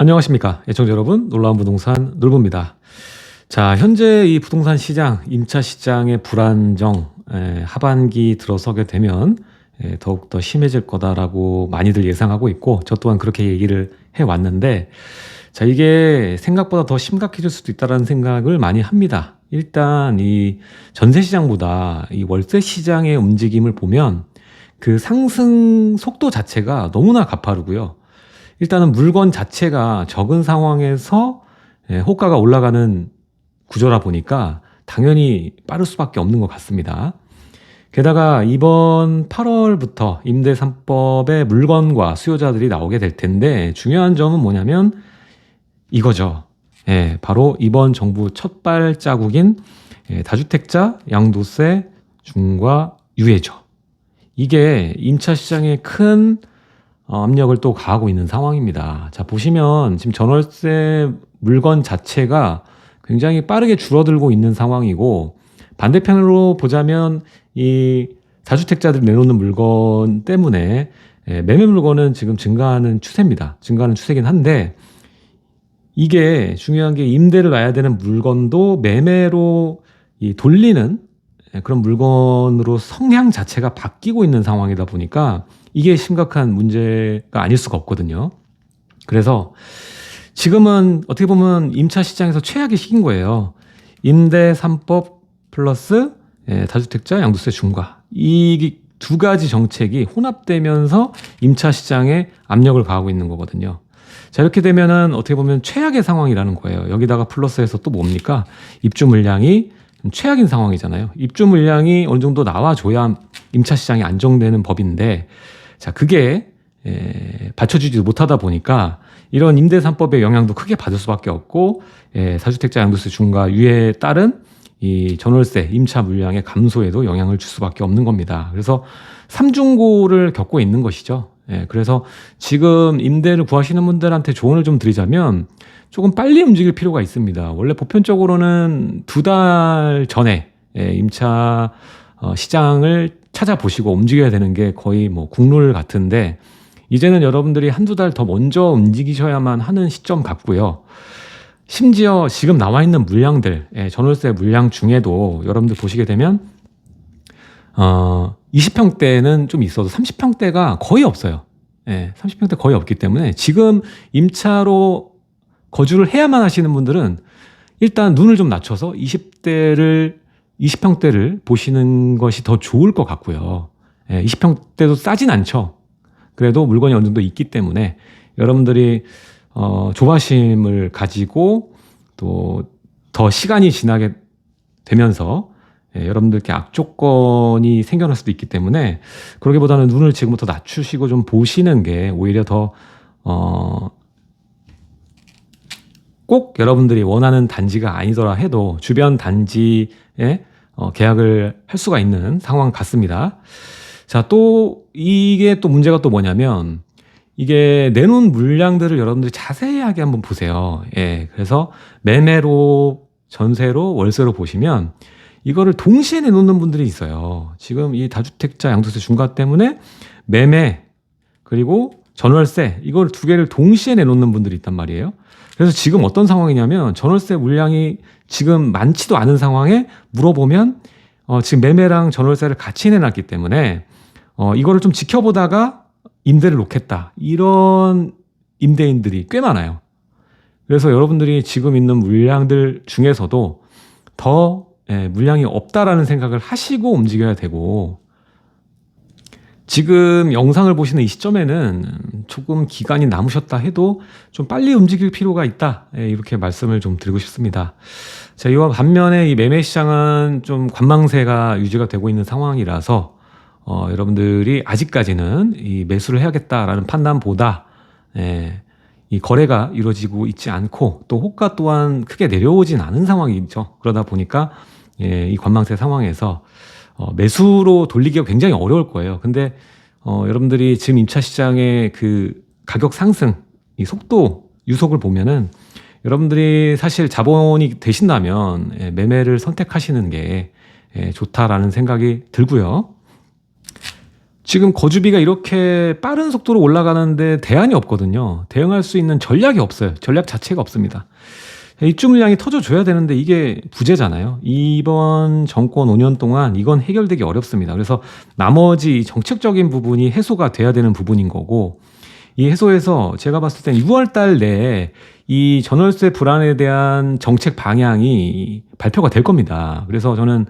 안녕하십니까. 애청자 여러분, 놀라운 부동산 놀부입니다. 자, 현재 이 부동산 시장, 임차 시장의 불안정, 에, 하반기 들어서게 되면 에, 더욱 더 심해질 거다라고 많이들 예상하고 있고, 저 또한 그렇게 얘기를 해 왔는데, 자, 이게 생각보다 더 심각해질 수도 있다라는 생각을 많이 합니다. 일단 이 전세 시장보다 이 월세 시장의 움직임을 보면 그 상승 속도 자체가 너무나 가파르고요. 일단은 물건 자체가 적은 상황에서 예, 호가가 올라가는 구조라 보니까 당연히 빠를 수밖에 없는 것 같습니다. 게다가 이번 8월부터 임대 3법의 물건과 수요자들이 나오게 될 텐데 중요한 점은 뭐냐면 이거죠. 예, 바로 이번 정부 첫 발자국인 예, 다주택자 양도세 중과 유예죠. 이게 임차 시장에 큰 어, 압력을 또 가하고 있는 상황입니다. 자, 보시면 지금 전월세 물건 자체가 굉장히 빠르게 줄어들고 있는 상황이고 반대편으로 보자면 이 다주택자들이 내놓는 물건 때문에 예, 매매 물건은 지금 증가하는 추세입니다. 증가하는 추세긴 한데 이게 중요한 게 임대를 놔야 되는 물건도 매매로 이 돌리는 예, 그런 물건으로 성향 자체가 바뀌고 있는 상황이다 보니까 이게 심각한 문제가 아닐 수가 없거든요. 그래서 지금은 어떻게 보면 임차 시장에서 최악의 시기인 거예요. 임대 3법 플러스 예, 다주택자 양도세 중과 이 두 가지 정책이 혼합되면서 임차 시장에 압력을 가하고 있는 거거든요. 자, 이렇게 되면은 어떻게 보면 최악의 상황이라는 거예요. 여기다가 플러스해서 또 뭡니까? 입주 물량이 좀 최악인 상황이잖아요. 입주 물량이 어느 정도 나와줘야 임차 시장이 안정되는 법인데, 자, 그게, 에, 받쳐주지 못하다 보니까 이런 임대 3법의 영향도 크게 받을 수밖에 없고, 에, 사주택자 양도세 중과 유예에 따른 이 전월세 임차 물량의 감소에도 영향을 줄 수밖에 없는 겁니다. 그래서 삼중고를 겪고 있는 것이죠. 예, 그래서 지금 임대를 구하시는 분들한테 조언을 좀 드리자면 조금 빨리 움직일 필요가 있습니다. 원래 보편적으로는 두 달 전에 예, 임차 어, 시장을 찾아보시고 움직여야 되는 게 거의 뭐 국룰 같은데 이제는 여러분들이 한두 달 더 먼저 움직이셔야만 하는 시점 같고요. 심지어 지금 나와 있는 물량들, 예, 전월세 물량 중에도 여러분들 보시게 되면 어, 20평대는 좀 있어도 30평대가 거의 없어요. 예, 30평대 거의 없기 때문에 지금 임차로 거주를 해야만 하시는 분들은 일단 눈을 좀 낮춰서 20대를 20평대를 보시는 것이 더 좋을 것 같고요. 예, 20평대도 싸진 않죠. 그래도 물건이 어느 정도 있기 때문에 여러분들이 어, 조바심을 가지고 또 더 시간이 지나게 되면서 예, 여러분들께 악조건이 생겨날 수도 있기 때문에 그러기보다는 눈을 지금부터 낮추시고 좀 보시는 게 오히려 더, 어, 꼭 여러분들이 원하는 단지가 아니더라 해도 주변 단지에 어, 계약을 할 수가 있는 상황 같습니다. 자, 또 이게 또 문제가 또 뭐냐면 이게 내놓은 물량들을 여러분들이 자세하게 한번 보세요. 예. 그래서 매매로 전세로 월세로 보시면 이거를 동시에 내놓는 분들이 있어요. 지금 이 다주택자 양도세 중과 때문에 매매 그리고 전월세 이걸 두 개를 동시에 내놓는 분들이 있단 말이에요. 그래서 지금 어떤 상황이냐면 전월세 물량이 지금 많지도 않은 상황에 물어보면 어, 지금 매매랑 전월세를 같이 내놨기 때문에 어, 이거를 좀 지켜보다가 임대를 놓겠다 이런 임대인들이 꽤 많아요. 그래서 여러분들이 지금 있는 물량들 중에서도 더 예, 물량이 없다라는 생각을 하시고 움직여야 되고 지금 영상을 보시는 이 시점에는 조금 기간이 남으셨다 해도 좀 빨리 움직일 필요가 있다 예, 이렇게 말씀을 좀 드리고 싶습니다. 자, 이와 반면에 이 매매 시장은 좀 관망세가 유지가 되고 있는 상황이라서 어, 여러분들이 아직까지는 이 매수를 해야겠다라는 판단보다 예, 이 거래가 이루어지고 있지 않고 또 호가 또한 크게 내려오진 않은 상황이죠. 그러다 보니까 예, 이 관망세 상황에서 어, 매수로 돌리기가 굉장히 어려울 거예요. 근데 어, 여러분들이 지금 임차 시장의 그 가격 상승, 이 속도, 유속을 보면은 여러분들이 사실 자본이 되신다면 예, 매매를 선택하시는 게 예, 좋다라는 생각이 들고요. 지금 거주비가 이렇게 빠른 속도로 올라가는데 대안이 없거든요. 대응할 수 있는 전략이 없어요. 전략 자체가 없습니다. 입주 물량이 터져줘야 되는데 이게 부재잖아요. 이번 정권 5년 동안 이건 해결되기 어렵습니다. 그래서 나머지 정책적인 부분이 해소가 돼야 되는 부분인 거고 이 해소에서 제가 봤을 땐 6월 달 내에 이 전월세 불안에 대한 정책 방향이 발표가 될 겁니다. 그래서 저는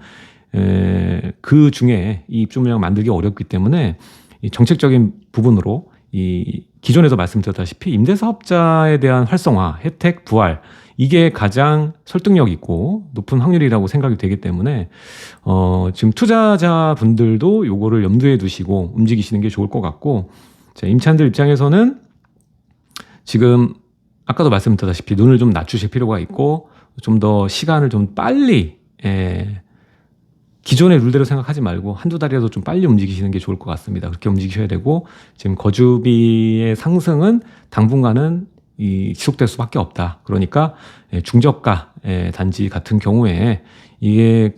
에, 그 중에 이 입주 물량 만들기 어렵기 때문에 이 정책적인 부분으로 이 기존에도 말씀드렸다시피 임대사업자에 대한 활성화, 혜택, 부활 이게 가장 설득력 있고 높은 확률이라고 생각이 되기 때문에 어 지금 투자자 분들도 요거를 염두에 두시고 움직이시는 게 좋을 것 같고 자, 임차인들 입장에서는 지금 아까도 말씀드렸다시피 눈을 좀 낮추실 필요가 있고 좀 더 시간을 좀 빨리 에, 기존의 룰대로 생각하지 말고 한두 달이라도 좀 빨리 움직이시는 게 좋을 것 같습니다. 그렇게 움직이셔야 되고 지금 거주비의 상승은 당분간은 이 지속될 수밖에 없다. 그러니까 예, 중저가 예, 단지 같은 경우에 이게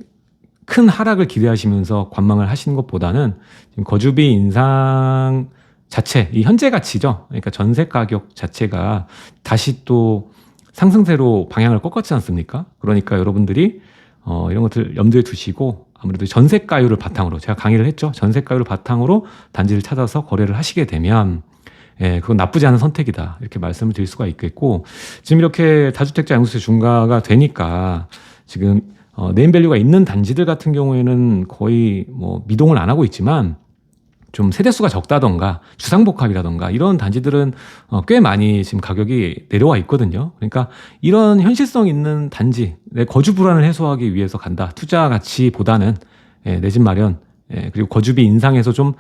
큰 하락을 기대하시면서 관망을 하시는 것보다는 지금 거주비 인상 자체, 이 현재 가치죠. 그러니까 전세 가격 자체가 다시 또 상승세로 방향을 꺾었지 않습니까? 그러니까 여러분들이 어, 이런 것들 염두에 두시고 아무래도 전세가율을 바탕으로 제가 강의를 했죠. 전세가율을 바탕으로 단지를 찾아서 거래를 하시게 되면 예, 그건 나쁘지 않은 선택이다. 이렇게 말씀을 드릴 수가 있겠고 지금 이렇게 다주택자 양도세 중과가 되니까 지금 어, 네임밸류가 있는 단지들 같은 경우에는 거의 뭐 미동을 안 하고 있지만 좀 세대수가 적다던가 주상복합이라던가 이런 단지들은 어, 꽤 많이 지금 가격이 내려와 있거든요. 그러니까 이런 현실성 있는 단지 내 거주 불안을 해소하기 위해서 간다. 투자 가치보다는 예, 내 집 마련 예, 그리고 거주비 인상에서 좀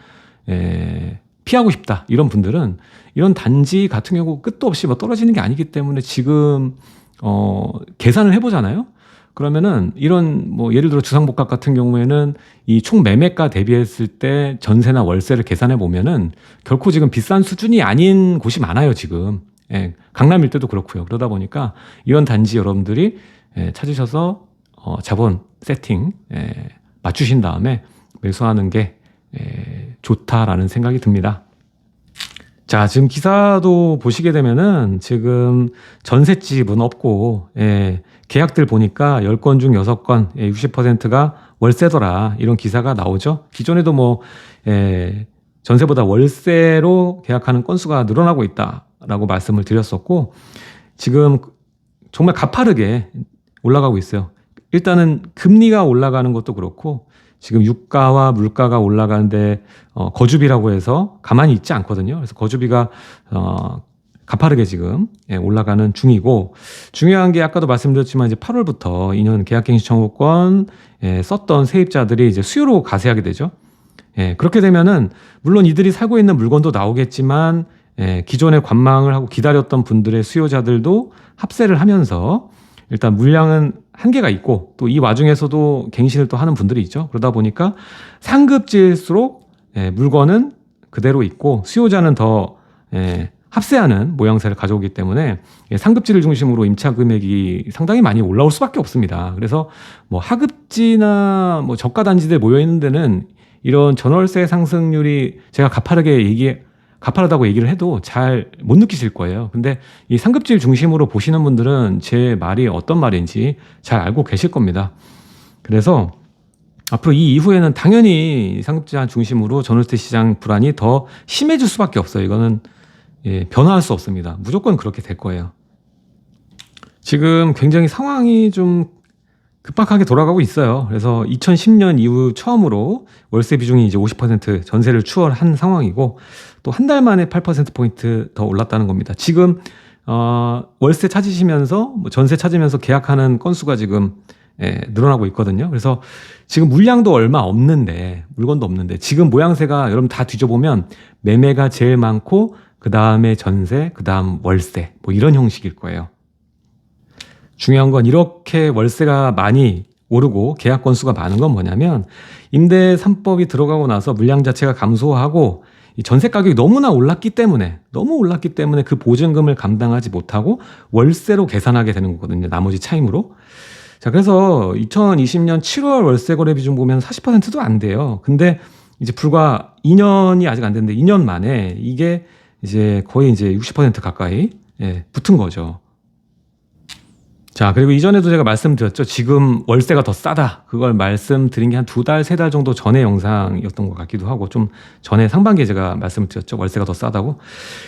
예, 피하고 싶다 이런 분들은 이런 단지 같은 경우 끝도 없이 뭐 떨어지는 게 아니기 때문에 지금 어 계산을 해보잖아요. 그러면은 이런 뭐 예를 들어 주상복합 같은 경우에는 이 총 매매가 대비했을 때 전세나 월세를 계산해 보면은 결코 지금 비싼 수준이 아닌 곳이 많아요 지금. 예, 강남 일대도 그렇고요. 그러다 보니까 이런 단지 여러분들이 예, 찾으셔서 어, 자본 세팅 예, 맞추신 다음에 매수하는 게 예, 좋다라는 생각이 듭니다. 자, 지금 기사도 보시게 되면은 지금 전셋집은 없고, 예, 계약들 보니까 10건 중 6건, 예, 60%가 월세더라. 이런 기사가 나오죠. 기존에도 뭐, 예, 전세보다 월세로 계약하는 건수가 늘어나고 있다라고 말씀을 드렸었고, 지금 정말 가파르게 올라가고 있어요. 일단은 금리가 올라가는 것도 그렇고, 지금 유가와 물가가 올라가는데 어, 거주비라고 해서 가만히 있지 않거든요. 그래서 거주비가 어, 가파르게 지금 예, 올라가는 중이고 중요한 게 아까도 말씀드렸지만 이제 8월부터 2년 계약갱신 청구권 예, 썼던 세입자들이 이제 수요로 가세하게 되죠. 예, 그렇게 되면은 물론 이들이 살고 있는 물건도 나오겠지만 예, 기존에 관망을 하고 기다렸던 분들의 수요자들도 합세를 하면서 일단 물량은 한계가 있고 또 이 와중에서도 갱신을 또 하는 분들이 있죠. 그러다 보니까 상급지일수록 예, 물건은 그대로 있고 수요자는 더 예, 합세하는 모양새를 가져오기 때문에 예, 상급지를 중심으로 임차 금액이 상당히 많이 올라올 수밖에 없습니다. 그래서 뭐 하급지나 뭐 저가 단지들 모여 있는 데는 이런 전월세 상승률이 제가 가파르게 얘기 가파르다고 얘기를 해도 잘 못 느끼실 거예요. 근데 이 상급지를 중심으로 보시는 분들은 제 말이 어떤 말인지 잘 알고 계실 겁니다. 그래서 앞으로 이 이후에는 당연히 상급지한 중심으로 전월세 시장 불안이 더 심해질 수밖에 없어요. 이거는 예, 변화할 수 없습니다. 무조건 그렇게 될 거예요. 지금 굉장히 상황이 좀 급박하게 돌아가고 있어요. 그래서 2010년 이후 처음으로 월세 비중이 이제 50% 전세를 추월한 상황이고 또 한 달 만에 8%포인트 더 올랐다는 겁니다. 지금, 어, 월세 찾으시면서 뭐 전세 찾으면서 계약하는 건수가 지금 예, 늘어나고 있거든요. 그래서 지금 물량도 얼마 없는데, 물건도 없는데, 지금 모양새가 여러분 다 뒤져보면 매매가 제일 많고, 그 다음에 전세, 그 다음 월세, 뭐 이런 형식일 거예요. 중요한 건 이렇게 월세가 많이 오르고 계약 건수가 많은 건 뭐냐면 임대 3법이 들어가고 나서 물량 자체가 감소하고 이 전세 가격이 너무나 올랐기 때문에 너무 올랐기 때문에 그 보증금을 감당하지 못하고 월세로 계산하게 되는 거거든요. 나머지 차임으로. 자, 그래서 2020년 7월 월세 거래 비중 보면 40%도 안 돼요. 근데 이제 불과 2년이 아직 안 됐는데 2년 만에 이게 이제 거의 이제 60% 가까이 예, 붙은 거죠. 자, 그리고 이전에도 제가 말씀드렸죠. 지금 월세가 더 싸다. 그걸 말씀드린 게 한 두 달, 세 달 정도 전의 영상이었던 것 같기도 하고, 좀 전에 상반기에 제가 말씀드렸죠. 월세가 더 싸다고.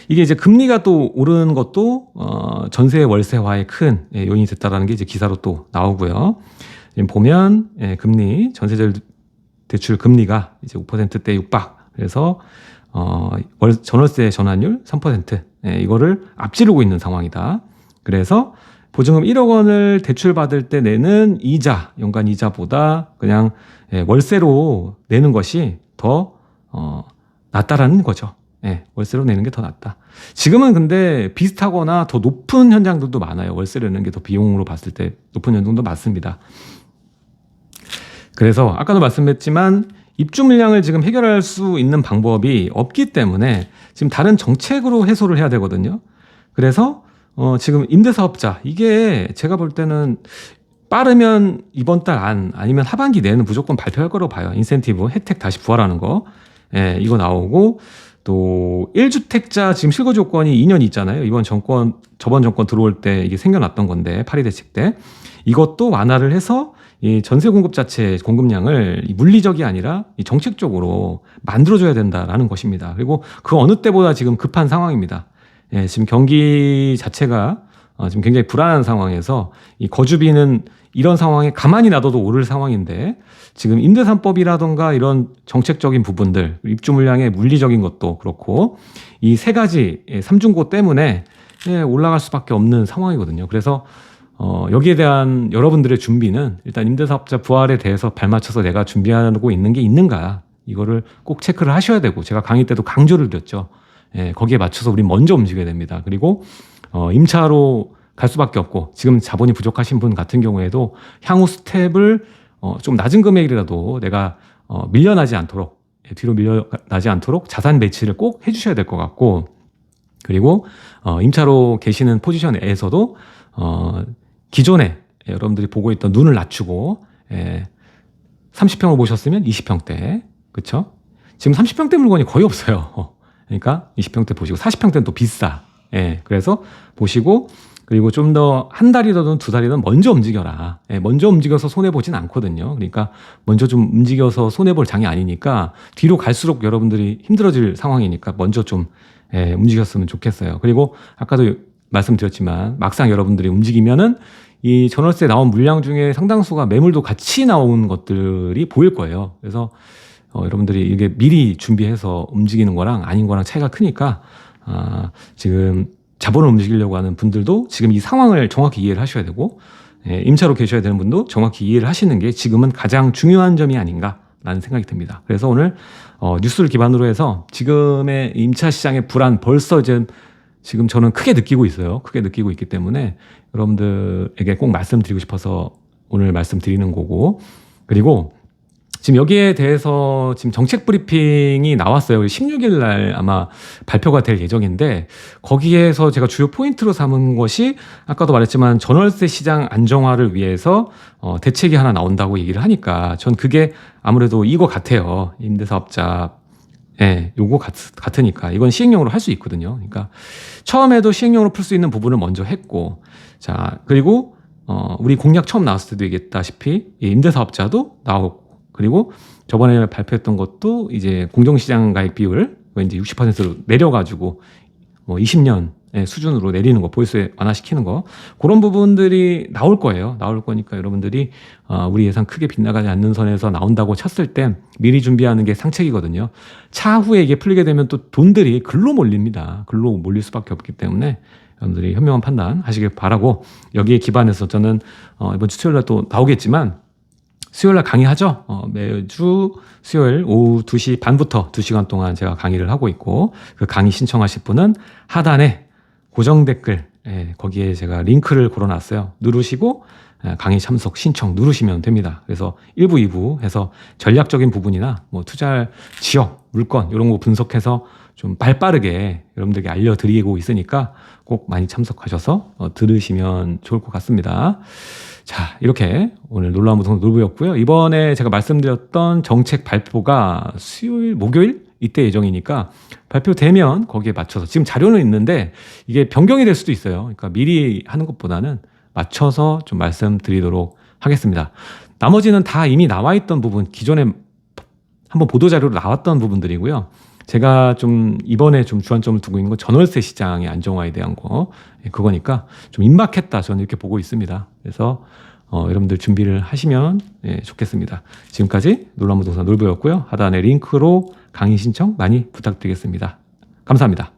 이게 이제 금리가 또 오르는 것도, 어, 전세 월세화에 큰 예, 요인이 됐다라는 게 이제 기사로 또 나오고요. 지금 보면, 예, 금리, 전세절 대출 금리가 이제 5%대 육박. 그래서, 어, 월, 전월세 전환율 3%. 예, 이거를 앞지르고 있는 상황이다. 그래서 보증금 1억 원을 대출 받을 때 내는 이자, 연간 이자보다 그냥 예, 월세로 내는 것이 더 어, 낫다라는 거죠. 예, 월세로 내는 게 더 낫다. 지금은 근데 비슷하거나 더 높은 현장들도 많아요. 월세로 내는 게 더 비용으로 봤을 때 높은 현장도 많습니다. 그래서 아까도 말씀했지만 입주 물량을 지금 해결할 수 있는 방법이 없기 때문에 지금 다른 정책으로 해소를 해야 되거든요. 그래서 어 지금 임대사업자 이게 제가 볼 때는 빠르면 이번 달 안 아니면 하반기 내는 무조건 발표할 거라고 봐요. 인센티브 혜택 다시 부활하는 거. 예, 이거 나오고 또 1주택자 지금 실거 조건이 2년 있잖아요. 이번 정권 저번 정권 들어올 때 이게 생겨났던 건데 파리 대책 때 이것도 완화를 해서 이 전세 공급 자체 공급량을 물리적이 아니라 이 정책적으로 만들어줘야 된다라는 것입니다. 그리고 그 어느 때보다 지금 급한 상황입니다. 예, 지금 경기 자체가 어, 지금 굉장히 불안한 상황에서 이 거주비는 이런 상황에 가만히 놔둬도 오를 상황인데 지금 임대산법이라던가 이런 정책적인 부분들 입주 물량의 물리적인 것도 그렇고 이 세 가지 예, 삼중고 때문에 예, 올라갈 수밖에 없는 상황이거든요. 그래서 어, 여기에 대한 여러분들의 준비는 일단 임대사업자 부활에 대해서 발맞춰서 내가 준비하고 있는 게 있는가 이거를 꼭 체크를 하셔야 되고 제가 강의 때도 강조를 드렸죠. 예, 거기에 맞춰서 우리 먼저 움직여야 됩니다. 그리고 어, 임차로 갈 수밖에 없고 지금 자본이 부족하신 분 같은 경우에도 향후 스텝을 어, 좀 낮은 금액이라도 내가 어, 밀려나지 않도록 예, 뒤로 밀려나지 않도록 자산 배치를 꼭 해주셔야 될 것 같고 그리고 어, 임차로 계시는 포지션에서도 어, 기존에 여러분들이 보고 있던 눈을 낮추고 예, 30평을 보셨으면 20평대 그쵸? 지금 30평대 물건이 거의 없어요. 그러니까 20평대 보시고 40평대는 또 비싸. 예, 그래서 보시고 그리고 좀 더 한 달이든 두 달이든 먼저 움직여라. 예, 먼저 움직여서 손해 보진 않거든요. 그러니까 먼저 좀 움직여서 손해 볼 장이 아니니까 뒤로 갈수록 여러분들이 힘들어질 상황이니까 먼저 좀 예, 움직였으면 좋겠어요. 그리고 아까도 말씀드렸지만 막상 여러분들이 움직이면은 이 전월세 나온 물량 중에 상당수가 매물도 같이 나온 것들이 보일 거예요. 그래서 어, 여러분들이 이게 미리 준비해서 움직이는 거랑 아닌 거랑 차이가 크니까 아, 지금 자본을 움직이려고 하는 분들도 지금 이 상황을 정확히 이해를 하셔야 되고 예, 임차로 계셔야 되는 분도 정확히 이해를 하시는 게 지금은 가장 중요한 점이 아닌가라는 생각이 듭니다. 그래서 오늘 어, 뉴스를 기반으로 해서 지금의 임차 시장의 불안 벌써 이제 지금 저는 크게 느끼고 있어요. 크게 느끼고 있기 때문에 여러분들에게 꼭 말씀드리고 싶어서 오늘 말씀드리는 거고 그리고 지금 여기에 대해서 지금 정책 브리핑이 나왔어요. 16일 날 아마 발표가 될 예정인데 거기에서 제가 주요 포인트로 삼은 것이 아까도 말했지만 전월세 시장 안정화를 위해서 어, 대책이 하나 나온다고 얘기를 하니까 전 그게 아무래도 이거 같아요. 임대사업자 예, 요거 같, 같으니까 이건 시행령으로 할 수 있거든요. 그러니까 처음에도 시행령으로 풀 수 있는 부분을 먼저 했고 자 그리고 어, 우리 공약 처음 나왔을 때도 얘기했다시피 임대사업자도 나오고 그리고 저번에 발표했던 것도 이제 공정시장 가액 비율 이제 60%로 내려가지고 뭐 20년 수준으로 내리는 거 보유세 완화시키는 거 그런 부분들이 나올 거예요. 나올 거니까 여러분들이 어, 우리 예상 크게 빗나가지 않는 선에서 나온다고 쳤을 때 미리 준비하는 게 상책이거든요. 차후에 이게 풀리게 되면 또 돈들이 글로 몰립니다. 글로 몰릴 수밖에 없기 때문에 여러분들이 현명한 판단 하시길 바라고 여기에 기반해서 저는 어, 이번 주 수요일 날 또 나오겠지만 수요일 날 강의하죠. 어, 매주 수요일 오후 2시 반부터 2시간 동안 제가 강의를 하고 있고 그 강의 신청하실 분은 하단에 고정 댓글 예, 거기에 제가 링크를 걸어놨어요. 누르시고 예, 강의 참석 신청 누르시면 됩니다. 그래서 1부, 2부 해서 전략적인 부분이나 뭐 투자할 지역, 물건 이런 거 분석해서 좀 발빠르게 여러분들에게 알려드리고 있으니까 꼭 많이 참석하셔서 어, 들으시면 좋을 것 같습니다. 자, 이렇게 오늘 놀라운 부동산 놀부였고요. 이번에 제가 말씀드렸던 정책 발표가 수요일, 목요일 이때 예정이니까 발표되면 거기에 맞춰서 지금 자료는 있는데 이게 변경이 될 수도 있어요. 그러니까 미리 하는 것보다는 맞춰서 좀 말씀드리도록 하겠습니다. 나머지는 다 이미 나와 있던 부분, 기존에 한번 보도 자료로 나왔던 부분들이고요. 제가 좀 이번에 좀 주안점을 두고 있는 건 전월세 시장의 안정화에 대한 거 예, 그거니까 좀 임박했다 저는 이렇게 보고 있습니다. 그래서 어, 여러분들 준비를 하시면 예, 좋겠습니다. 지금까지 놀라운 부동산 놀부였고요. 하단의 링크로 강의 신청 많이 부탁드리겠습니다. 감사합니다.